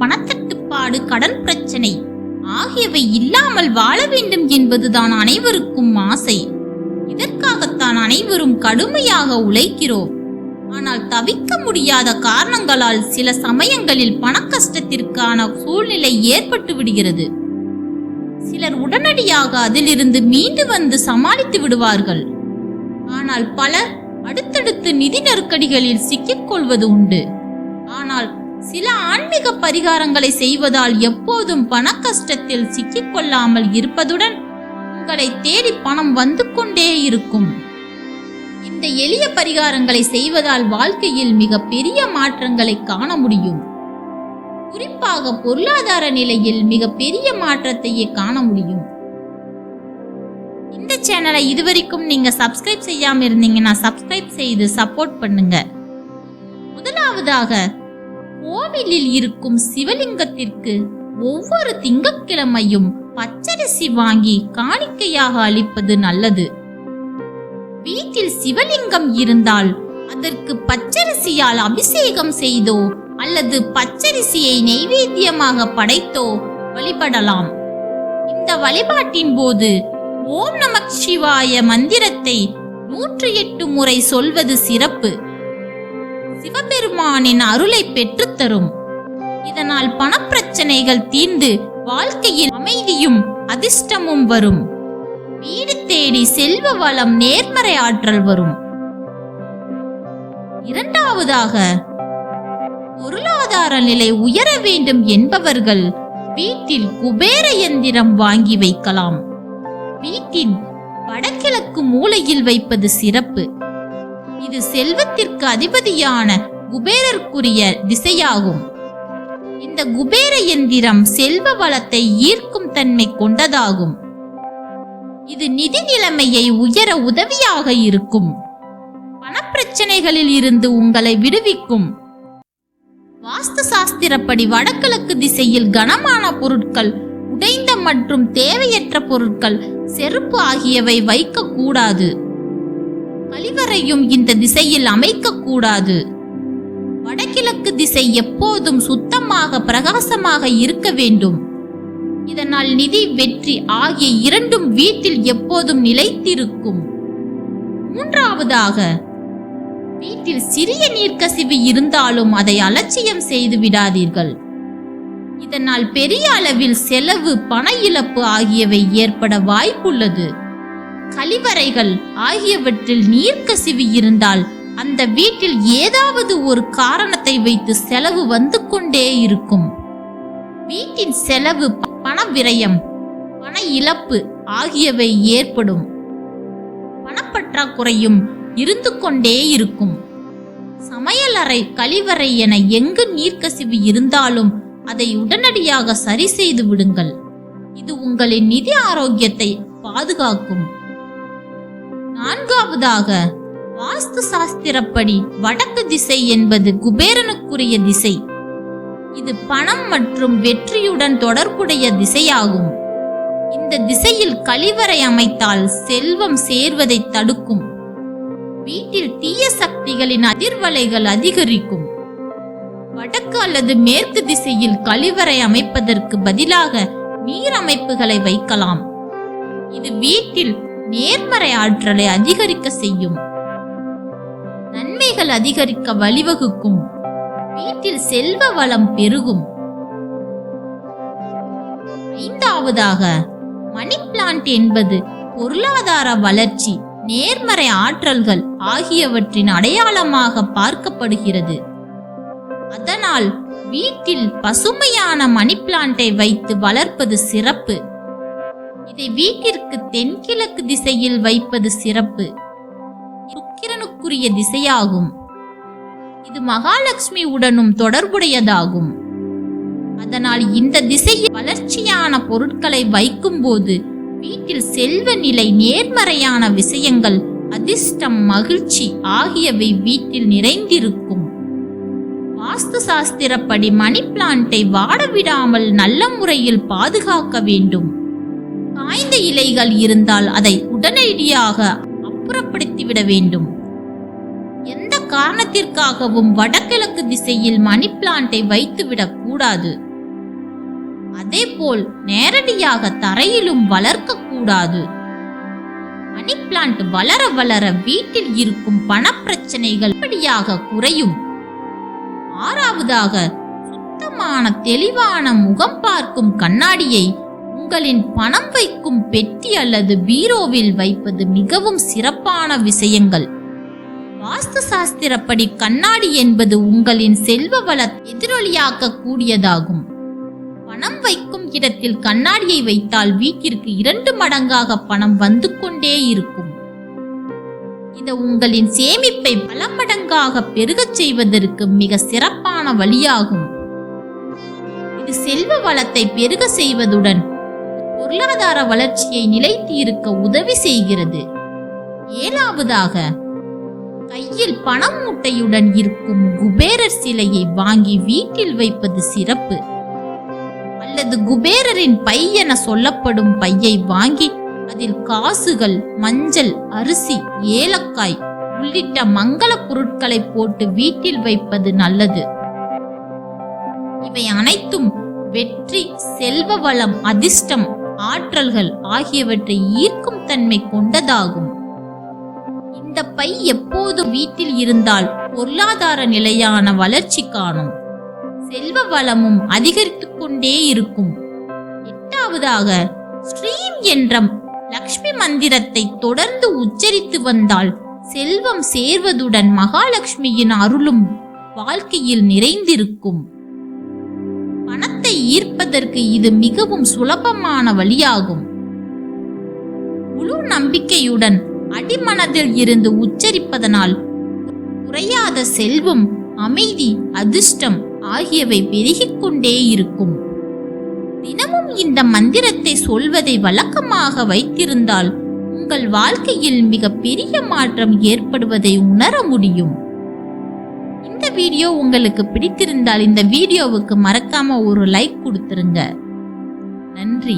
பணத்தட்டுப்பாடு கடன் பிரச்சனை. ஆகியவை இல்லாமல் வாழ வேண்டும் என்பதுதான் அனைவருக்கும் ஆசை. இதற்காகத்தான் அனைவரும் கடுமையாக உழைக்கிறோம். ஆனால் தவிக்க முடியாத காரணங்களால் சில சமயங்களில் பணக்கஷ்டத்திற்கான சூழ்நிலை ஏற்பட்டு விடுகிறது. சிலர் உடனடியாக அதிலிருந்து மீண்டு வந்து சமாளித்து விடுவார்கள். ஆனால் பலர் அடுத்தடுத்து நிதி நெருக்கடிகளில் சிக்கிக்கொள்வது உண்டு. ஆனால் சில ஆன்மீக பரிகாரங்களை செய்வதால் எப்போதும் பண கஷ்டத்தில் சிக்கிக்கொள்ளாமல் இருப்பதுடன் உங்களை தேடி பணம் வந்து கொண்டே இருக்கும். இந்த எளிய பரிகாரங்களை செய்வதால் வாழ்க்கையில் மிக பெரிய மாற்றங்களை காண முடியும். குறிப்பாக பொருளாதார நிலையில் மிக பெரிய மாற்றத்தையே காண முடியும். இந்த சேனலை இதுவரைக்கும் நீங்க சப்ஸ்கிரைப் செய்யாம இருந்தீங்கன்னா சப்ஸ்கிரைப் செய்து சப்போர்ட் பண்ணுங்க. முதலாவதாக கோவிலில் இருக்கும் சிவலிங்கத்திற்கு ஒவ்வொரு திங்கக்கிழமையும் பச்சரிசி வாங்கி காணிக்கையாக அளிப்பது நல்லது. வீட்டில் சிவலிங்கம் இருந்தால் அதற்கு பச்சரிசியால் அபிஷேகம் செய்தோ அல்லது பச்சரிசியை நெய்வேத்தியமாக படைத்தோ வழிபடலாம். இந்த வழிபாட்டின் போது ஓம் நமக் சிவாய மந்திரத்தை நூற்றி எட்டு முறை சொல்வது சிறப்பு. சிவபெருமானின் அருளை பெற்றுத்தரும் இதனால் பணப்பிரச்சனைகள் தீர்ந்து வாழ்க்கையில் அமைதியும் அதிர்ஷ்டமும் வரும். வீடு தேடி செல்வ வளம் நேர்மறை ஆற்றல் வரும். இரண்டாவதாக பொருளாதார நிலை உயர வேண்டும் என்பவர்கள் வீட்டில் குபேர எந்திரம் வாங்கி வைக்கலாம். வீட்டின் வடகிழக்கு மூலையில் வைப்பது சிறப்பு. இது செல்வத்திற்கு அதிபதியான குபேரருக்குரிய திசையாகும். இந்த குபேர எந்திரம் செல்வ வளத்தை ஈர்க்கும் தன்மை கொண்டதாகும். இது நிதி நிலைமையை உயர உதவியாக இருக்கும். பணப்பிரச்சனைகளில் இருந்து உங்களை விடுவிக்கும். வாஸ்து சாஸ்திரப்படி வடகிழக்கு திசையில் கனமான பொருட்கள் உடைந்த மற்றும் தேவையற்ற பொருட்கள் செருப்பு ஆகியவை வைக்கக்கூடாது. கழிவறையும் இந்த திசையில் அமைக்கக்கூடாது. வடகிழக்கு திசை எப்போதும் சுத்தமாக பிரகாசமாக இருக்க வேண்டும். இதனால் நிதி வெற்றி ஆகிய இரண்டும் வீட்டில் எப்போதும் நிலைத்திருக்கும். மூன்றாவதாக வீட்டில் சிறிய நீர்க்கசிவு இருந்தாலும் அதை அலட்சியம் செய்து விடாதீர்கள். இதனால் பெரிய அளவில் செலவு பண இழப்பு ஆகியவை ஏற்பட வாய்ப்புள்ளது. கழிவறைகள் ஆகியவற்றில் நீர்க்கசிவு இருந்தால் அந்த வீட்டில் ஏதாவது ஒரு காரணத்தை வைத்து செலவு வந்து கொண்டே இருக்கும். வீட்டின் செலவு பண விரயம் பண இழப்பு ஆகியவை ஏற்படும். பணப்பற்றாக்குறையும் இருந்து கொண்டே இருக்கும். சமையலறை கழிவறை என எங்கு நீர்க்கசிவு இருந்தாலும் அதை உடனடியாக சரி செய்து விடுங்கள். இது உங்களின் நிதி ஆரோக்கியத்தை பாதுகாக்கும். நான்காவதாக வாஸ்து சாஸ்திரப்படி வடக்கு திசை என்பது குபேரனுக்குரிய திசை. இது பணம் மற்றும் வெற்றியுடன் தொடர்புடைய திசையாகும். இந்த திசையில் கழிவறை அமைத்தால் செல்வம் சேர்வதை தடுக்கும். வீட்டில் தீய சக்திகளின் அதிர்வலைகள் அதிகரிக்கும். வடக்கு அல்லது மேற்கு திசையில் கழிவறை அமைப்பதற்கு பதிலாக நீர் அமைப்புகளை வைக்கலாம். இது வீட்டில் நேர்மறை ஆற்றலை அதிகரிக்க செய்யும். நன்மைகள் அதிகரிக்க வழிவகுக்கும். வீட்டில் செல்வ வளம் பெருகும். ஐந்தாவதாக மணி பிளான்ட் என்பது பொருளாதார வளர்ச்சி நேர்மறை ஆற்றல்கள் ஆகியவற்றின் அடையாளமாக பார்க்கப்படுகிறது. அதனால் வீட்டில் பசுமையான மணி பிளான்ட்டை வைத்து வளர்ப்பது சிறப்பு. இதை வீட்டிற்கு தென்கிழக்கு திசையில் வைப்பது சிறப்பு. சுக்கிரனுக்குரிய திசையாகும். இது மகாலட்சுமி உடனும் தொடர்புடையதாகும். அதனால் இந்த திசையில் வளர்ச்சியான பொருட்களை வைக்கும்போது வீட்டில் செல்வ நிலை நேர்மறையான விஷயங்கள் அதிர்ஷ்டம் மகிழ்ச்சி ஆகியவை வீட்டில் நிறைந்திருக்கும். வாஸ்து சாஸ்திரப்படி மணி பிளான்ட்டை வாடவிடாமல் நல்ல முறையில் பாதுகாக்க வேண்டும். காய்ந்த இலைகள் இருந்தால் அதை உடனடியாக அப்புறப்படுத்திவிட வேண்டும். எந்த காரணத்திற்காகவும் வடகிழக்கு திசையில் மணி பிளான்ட்டை வைத்துவிடக் கூடாது. அதேபோல் நேரடியாக தரையிலும் வளர்க்க கூடாது. மணி பிளான்ட் வளர வளர வீட்டில் இருக்கும் பணப்பிரச்சனைகள் படியாக குறையும். ஆறாவதாக சுத்தமான தெளிவான முகம் பார்க்கும் கண்ணாடியை உங்களின் பணம் வைக்கும் பெட்டி அல்லது பீரோவில் வைப்பது மிகவும் சிறப்பான விஷயங்கள். வாஸ்து சாஸ்திரப்படி கண்ணாடி என்பது உங்களின் செல்வ வள எதிரொலியாக்க கூடியதாகும். பணம் வைக்கும் இடத்தில் கண்ணாடியை வைத்தால் வீட்டிற்கு இரண்டு மடங்காக பணம் வந்து கொண்டே இருக்கும். இது உங்களின் சேமிப்பை பல மடங்காக பெருகச் செய்வதற்கு மிக சிறப்பான வழியாகும். இது செல்வ வளத்தை பெருக செய்வதுடன் பொருளாதார வளர்ச்சியை நிலைத்து இருக்க உதவி செய்கிறது. ஏழாவதாக கையில் பணம் மூட்டையுடன் இருக்கும் குபேரர் சிலையை வாங்கி வீட்டில் வைப்பது சிறப்பு. அல்லது குபேரரின் பை என சொல்லப்படும் பையை வாங்கி அதில் காசுகள் மஞ்சள் அரிசி ஏலக்காய் உள்ளிட்ட மங்கள பொருட்களை போட்டு வீட்டில் வைப்பது நல்லது. இவை அனைத்தும் வெற்றி செல்வ வளம் அதிர்ஷ்டம் ஆற்றல்கள் ஆகியவற்றை ஈர்க்கும் தன்மை கொண்டதாகும். இந்த பை எப்போது வீட்டில் இருந்தால் பொருளாதார நிலையான வளர்ச்சி காணும். செல்வ வளமும் அதிகரித்துக் கொண்டே இருக்கும். எட்டாவதாக ஸ்ரீம் என்ற லக்ஷ்மி மந்திரத்தை தொடர்ந்து உச்சரித்து வந்தால் செல்வம் சேர்வதுடன் மகாலட்சுமியின் அருளும் வாழ்க்கையில் நிறைந்திருக்கும். செய்வதற்கு இது மிகவும் சுலபமான வழியாகும். முழு நம்பிக்கையுடன் அடிமனதில் இருந்து உச்சரிப்பதனால் குறையாத செல்வம் அமைதி அதிர்ஷ்டம் ஆகியவை பெருகிக்கொண்டே இருக்கும். தினமும் இந்த மந்திரத்தை சொல்வதை வழக்கமாக வைத்திருந்தால் உங்கள் வாழ்க்கையில் மிக பெரிய மாற்றம் ஏற்படுவதை உணர முடியும். இந்த வீடியோ உங்களுக்கு பிடித்திருந்தால் இந்த வீடியோவுக்கு மறக்காம ஒரு லைக் கொடுத்துருங்க. நன்றி.